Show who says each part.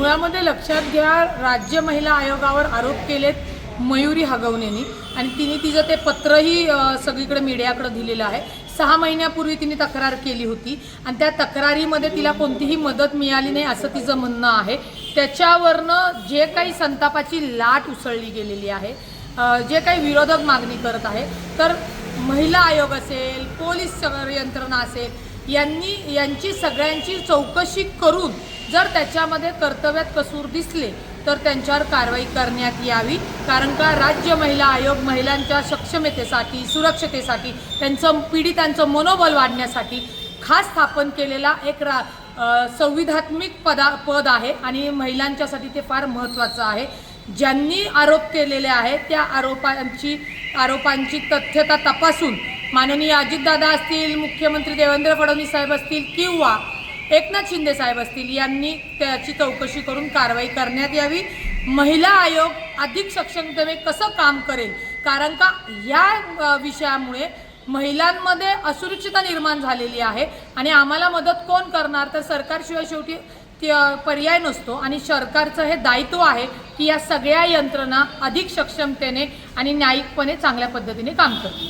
Speaker 1: मुळामध्ये लक्षात घ्या राज्य महिला आयोगावर आरोप केलेत मयुरी हगवणेनी. आणि तिने तिचं ते पत्रही सगळीकडे मीडियाकडे दिलेलं आहे. सहा महिन्यापूर्वी तिने तक्रार केली होती. आणि त्या तक्रारीमध्ये तिला कोणतीही मदत मिळाली नाही असं तिचं म्हणणं आहे. त्याच्यावरनं जे काही संतापाची लाट उसळली गेलेली आहे जे काही विरोधक मागणी करत आहे तर महिला आयोग असेल पोलीस यंत्रणा असेल यांनी यांची सगळ्यांची चौकशी करून जर त्याच्यामध्ये कर्तव्यात कसूर दिसले तर त्यांच्यावर कारवाई करण्यात यावी. कारण का? राज्य महिला आयोग महिलांच्या सक्षमतेसाठी सुरक्षतेसाठी त्यांचं पीडितांचं मनोबल वाढण्यासाठी खास स्थापन केलेला एक रा संविधात्मिक पदा पद आहे आणि महिलांच्यासाठी ते फार महत्त्वाचं आहे. ज्यांनी आरोप केलेले आहेत त्या आरोपांची आरोपांची तथ्यता तपासून माननीय अजितदादा असतील मुख्यमंत्री देवेंद्र फडणवीस साहेब असतील किंवा एकनाथ शिंदे साहेब असतील यांनी त्याची चौकशी करून कारवाई करण्यात यावी. महिला आयोग अधिक सक्षमतेने कसं काम करेल? कारण का या विषयामुळे महिलांमध्ये असुरक्षितता निर्माण झालेली आहे आणि आम्हाला मदत कोण करणार? तर सरकारशिवाय शेवटी पर्याय नसतो आणि सरकारचं हे दायित्व आहे की या सगळ्या यंत्रणा अधिक सक्षमतेने आणि न्यायिकपणे चांगल्या पद्धतीने काम करतील.